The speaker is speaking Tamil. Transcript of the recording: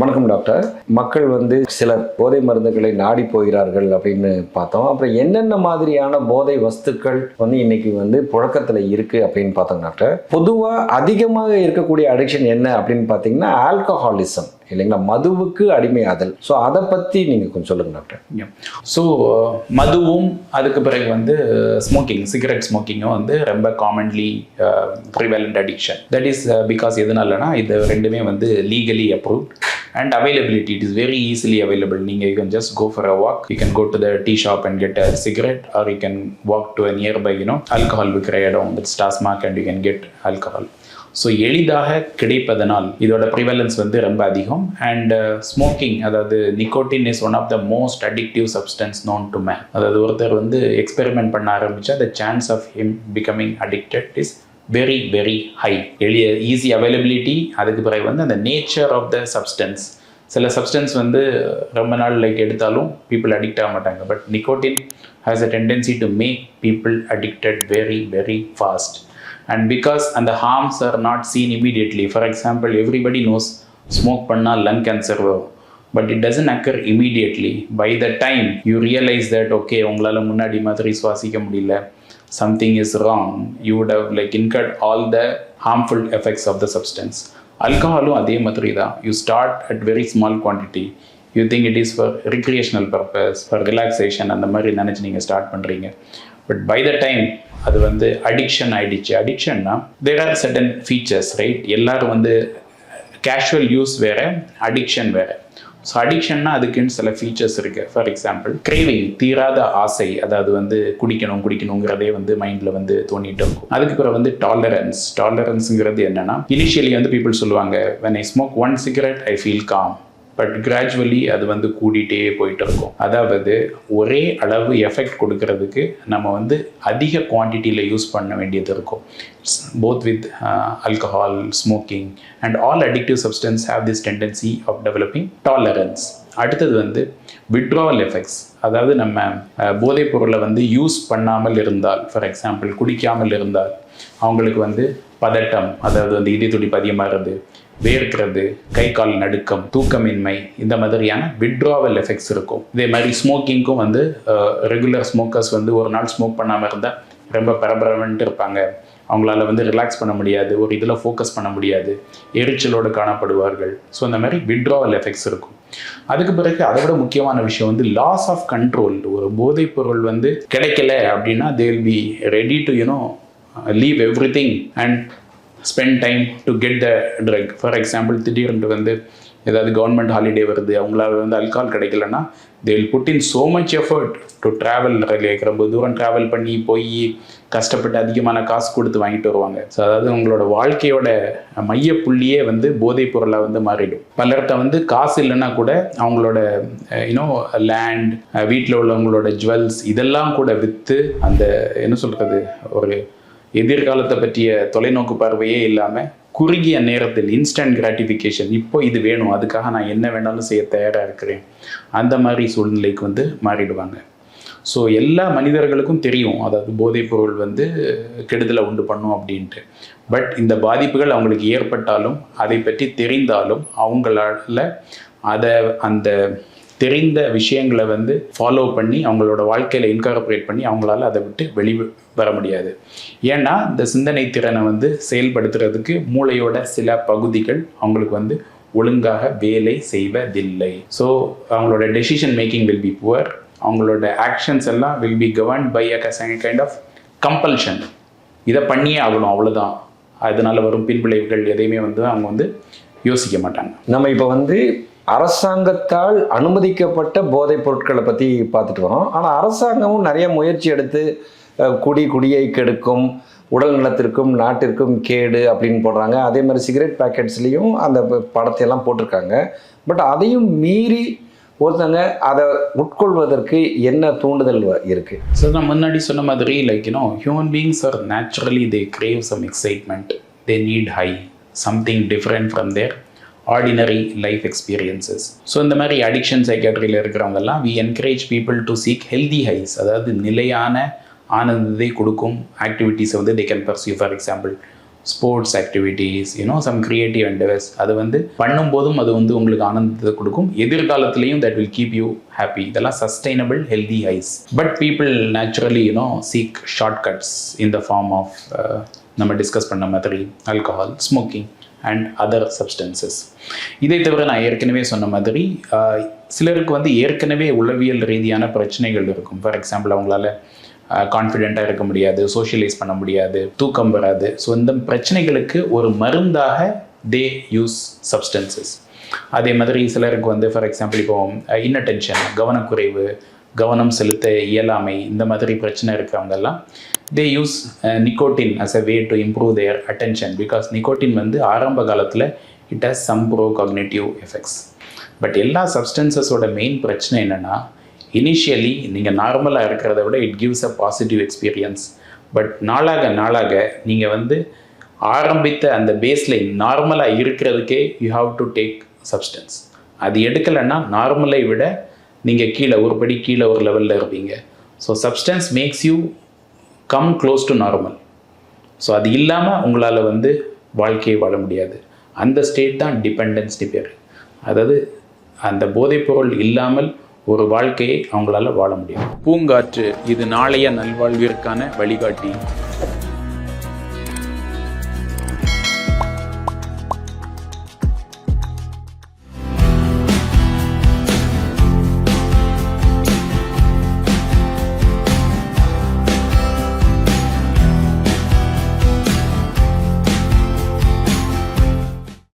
வணக்கம் டாக்டர். மக்கள் வந்து சிலர் போதை மருந்துகளை நாடி போகிறார்கள் அப்படின்னு பார்த்தோம். அப்புறம் என்னென்ன மாதிரியான போதை வஸ்துக்கள் வந்து இன்னைக்கு வந்து புழக்கத்தில் இருக்கு அப்படின்னு பார்த்தோம் டாக்டர். பொதுவாக அதிகமாக இருக்கக்கூடிய அடிக்ஷன் என்ன அப்படின்னு பார்த்தீங்கன்னா ஆல்கஹாலிசம் இல்லைங்களா? மதுவுக்கு அடிமையாதல் ஸோ அதை பற்றி நீங்கள் கொஞ்சம் சொல்லுங்க டாக்டர். ஸோ மதுவும் அதுக்கு பிறகு வந்து ஸ்மோக்கிங் சிகரெட் ஸ்மோக்கிங்கும் வந்து ரொம்ப commonly prevalent addiction that is because எதனாலனா இது ரெண்டுமே வந்து legally approved and availability it is very easily available நீங்கள் you can just go for a walk you can go to the tea shop and get a cigarette or you can walk to a nearby you know alcohol விற்கிற இடம் with Tasmac and you can get alcohol so எளிதாக கிடைப்பதனால் இதோட ப்ரிவலன்ஸ் வந்து ரொம்ப அதிகம். அண்ட் ஸ்மோக்கிங் அதாவது nicotine is one of the most addictive substance known to man அதாவது ஒருத்தர் வந்து எக்ஸ்பெரிமெண்ட் பண்ண ஆரம்பிச்சா the chance of him becoming addicted is very very high எளிய ஈஸி அவைலபிலிட்டி அதுக்கு பிறகு வந்து அந்த நேச்சர் ஆஃப் த சப்ஸ்டன்ஸ் சில சப்ஸ்டன்ஸ் வந்து ரொம்ப நாள் லைக் எடுத்தாலும் பீப்புள் அடிக்ட் ஆக மாட்டாங்க. But nicotine has a tendency to make people addicted very very fast and because அந்த harms are not seen immediately for example everybody knows smoke பண்ணால் லங் கேன்சர் வரும். But it doesn't occur immediately by the time you realise that okay உங்களால் முன்னாடி மாதிரி சுவாசிக்க முடியல something is wrong you would have like incurred all the harmful effects of the substance அல்கஹாலும் அதே மாதிரி தான். You start at very small quantity you think it is for recreational purpose for relaxation அந்த மாதிரி நினச்சி நீங்கள் ஸ்டார்ட் பண்ணுறீங்க பட் பை த டைம் அது வந்து அடிக்ஷன் ஆகிடுச்சு அடிக்ஷன்னா there are certain features right எல்லோரும் வந்து கேஷுவல் யூஸ் வேறு அடிக்ஷன் வேறு. ஸோ அடிக்ஷன்னா அதுக்குன்னு சில ஃபீச்சர்ஸ் இருக்கு. ஃபார் எக்ஸாம்பிள் கிரேவிங் தீராத ஆசை அதாவது வந்து குடிக்கணும் குடிக்கணுங்கிறதே வந்து மைண்டில் வந்து தோண்டிட்டு இருக்கும். அதுக்கு பிறகு வந்து டாலரன்ஸ் டாலரன்ஸுங்கிறது என்னன்னா இனிஷியலி வந்து பீப்புள் சொல்லுவாங்க when I smoke one cigarette I feel calm but gradually அது வந்து கூடிட்டே போயிட்டு இருக்கும். அதாவது ஒரே அளவு எஃபெக்ட் கொடுக்கறதுக்கு நம்ம வந்து அதிக குவான்டிட்டியில் யூஸ் பண்ண வேண்டியது இருக்கும். Both with alcohol smoking and all addictive substance have this tendency of developing tolerance அடுத்தது வந்து விட்ராவல் எஃபெக்ட்ஸ் அதாவது நம்ம uh, போதைப் பொருளை வந்து யூஸ் பண்ணாமல் இருந்தால் ஃபார் எக்ஸாம்பிள் குடிக்காமல் இருந்தால் அவங்களுக்கு வந்து பதட்டம் அதாவது வந்து இதய துடிப்பு அதிகமாகிறது வேர்க்கிறது கை கால் நடுக்கம் தூக்கமின்மை இந்த மாதிரியான விட்ராவல் எஃபெக்ட்ஸ் இருக்கும். இதே மாதிரி ஸ்மோக்கிங்க்கும் வந்து ரெகுலர் ஸ்மோக்கர்ஸ் வந்து ஒரு நாள் ஸ்மோக் பண்ணாமல் இருந்தால் ரொம்ப பரபரவன்ட்டு இருப்பாங்க. அவங்களால வந்து ரிலாக்ஸ் பண்ண முடியாது ஒரு இதில் ஃபோக்கஸ் பண்ண முடியாது எரிச்சலோடு காணப்படுவார்கள். ஸோ இந்த மாதிரி விட்ராவல் எஃபெக்ட்ஸ் இருக்கும். அதுக்கு பிறகு அதை விட முக்கியமான விஷயம் வந்து லாஸ் ஆஃப் கண்ட்ரோல் ஒரு போதைப் பொருள் வந்து கிடைக்கல அப்படின்னா they will be ready to you know leave everything and spend time to get the drug for example திடீர்னு வந்து ஏதாவது கவர்மெண்ட் ஹாலிடே வருது அவங்களால வந்து அல்கால் கிடைக்கலன்னா they will put in so much effort to travel ரொம்ப தூரம் ட்ராவல் பண்ணி போய் கஷ்டப்பட்டு அதிகமான காசு கொடுத்து வாங்கிட்டு வருவாங்க. ஸோ அதாவது உங்களோட வாழ்க்கையோட மையப்புள்ளியே வந்து போதைப் பொருளாக வந்து மாறிடும். பலர்கிட்ட வந்து காசு இல்லைன்னா கூட அவங்களோட யூனோ லேண்ட் வீட்டில் உள்ளவங்களோட ஜுவல்ஸ் இதெல்லாம் கூட விற்று அந்த என்ன சொல்கிறது ஒரு எதிர்காலத்தை பற்றிய தொலைநோக்கு பார்வையே இல்லாமல் குறுகிய நேரத்தில் இன்ஸ்டன்ட் கிராட்டிஃபிகேஷன் இப்போ இது வேணும். அதுக்காக நான் என்ன வேணாலும் செய்ய தயாராக இருக்கிறேன். அந்த மாதிரி சூழ்நிலைக்கு வந்து மாறிடுவாங்க. ஸோ எல்லா மனிதர்களுக்கும் தெரியும். அதாவது போதைப் பொருள் வந்து கெடுதலை உண்டு பண்ணும் அப்படின்ட்டு. பட் இந்த பாதிப்புகள் அவங்களுக்கு ஏற்பட்டாலும் அதை பற்றி தெரிந்தாலும் அவங்களால அதை அந்த தெரிந்த விஷயங்களை வந்து ஃபாலோ பண்ணி அவங்களோட வாழ்க்கையில் இன்கார்பரேட் பண்ணி அவங்களால அதை விட்டு வெளி வர முடியாது. ஏன்னா இந்த சிந்தனை திறனை வந்து செயல்படுத்துறதுக்கு மூளையோட சில பகுதிகள் அவங்களுக்கு வந்து ஒழுங்காக வேலை செய்வதில்லை. ஸோ அவங்களோட decision making will be poor அவங்களோட ஆக்ஷன்ஸ் எல்லாம் will be governed by a kind of compulsion இதை பண்ணியே ஆகணும் அவ்வளோதான் அதனால வரும் பின்விளைவுகள் எதையுமே வந்து அவங்க வந்து யோசிக்க மாட்டாங்க. நம்ம இப்போ வந்து அரசாங்கத்தால் அனுமதிக்கப்பட்ட போதைப் பொருட்களை பற்றி பார்த்துட்டு வரோம். ஆனால் அரசாங்கமும் நிறைய முயற்சி எடுத்து குடி குடியை கெடுக்கும் உடல் நலத்திற்கும் நாட்டிற்கும் கேடு அப்படின்னு போடுறாங்க. அதே மாதிரி சிகரெட் பேக்கெட்ஸ்லேயும் அந்த படத்தையெல்லாம் போட்டிருக்காங்க. பட் அதையும் மீறி ஒருத்தங்க அதை உட்கொள்வதற்கு என்ன தூண்டுதல் வ- இருக்கு? ஸோ நான் முன்னாடி சொன்ன மாதிரி like you know human beings are naturally they crave some excitement they need high something different from their ordinary life experiences so இந்த மாதிரி அடிக்ஷன் சைக்காட்ரியில் இருக்கிறவங்கெல்லாம் we encourage people to seek healthy highs அதாவது நிலையான ஆனந்தத்தை கொடுக்கும் ஆக்டிவிட்டீஸை வந்து they can pursue for example sports activities you know some creative endeavours அது வந்து பண்ணும்போதும் அது வந்து உங்களுக்கு ஆனந்தத்தை கொடுக்கும். எதிர்காலத்துலேயும் that will keep you happy இதெல்லாம் sustainable healthy highs but people naturally you know seek shortcuts in the form of நம்ம டிஸ்கஸ் பண்ண மாதிரி alcohol smoking and other substances இதை தவிர நான் ஏற்கனவே சொன்ன மாதிரி uh, சிலருக்கு வந்து ஏற்கனவே உளவியல் ரீதியான பிரச்சனைகள் இருக்கும். ஃபார் எக்ஸாம்பிள் அவங்களால கான்ஃபிடெண்ட்டாக இருக்க முடியாது சோஷியலைஸ் பண்ண முடியாது தூக்கம் வராது. ஸோ இந்த பிரச்சனைகளுக்கு ஒரு மருந்தாக தே யூஸ் சப்ஸ்டன்சஸ் அதே மாதிரி சிலருக்கு வந்து ஃபார் எக்ஸாம்பிள் இப்போ இன்னட்டென்ஷன் கவனக்குறைவு கவனம் செலுத்த இயலாமை இந்த மாதிரி பிரச்சனை இருக்கிறவங்கெல்லாம் they use nicotine as a way to improve their attention because nicotine வந்து ஆரம்ப காலத்தில் it has some pro cognitive effects but எல்லா சப்ஸ்டன்சஸோட மெயின் பிரச்சனை என்னென்னா இனிஷியலி நீங்கள் நார்மலாக இருக்கிறத விட it gives a positive experience but நாளாக நாளாக நீங்கள் வந்து ஆரம்பித்த அந்த பேஸ்லைன் நார்மலாக இருக்கிறதுக்கே you have to take substance அது எடுக்கலைன்னா நார்மலை விட நீங்கள் கீழே ஒரு படி கீழே ஒரு லெவலில் இருப்பீங்க. So substance makes you come close to normal so அது இல்லாமல் உங்களால் வந்து வாழ்க்கையை வாழ முடியாது. அந்த ஸ்டேட் தான் டிபெண்டன்ஸ் பேர். அதாவது அந்த போதைப்பொருள் இல்லாமல் ஒரு வாழ்க்கையை அவங்களால வாழ முடியும். பூங்காற்று இது நாளைய நல்வாழ்விற்கான வழிகாட்டி.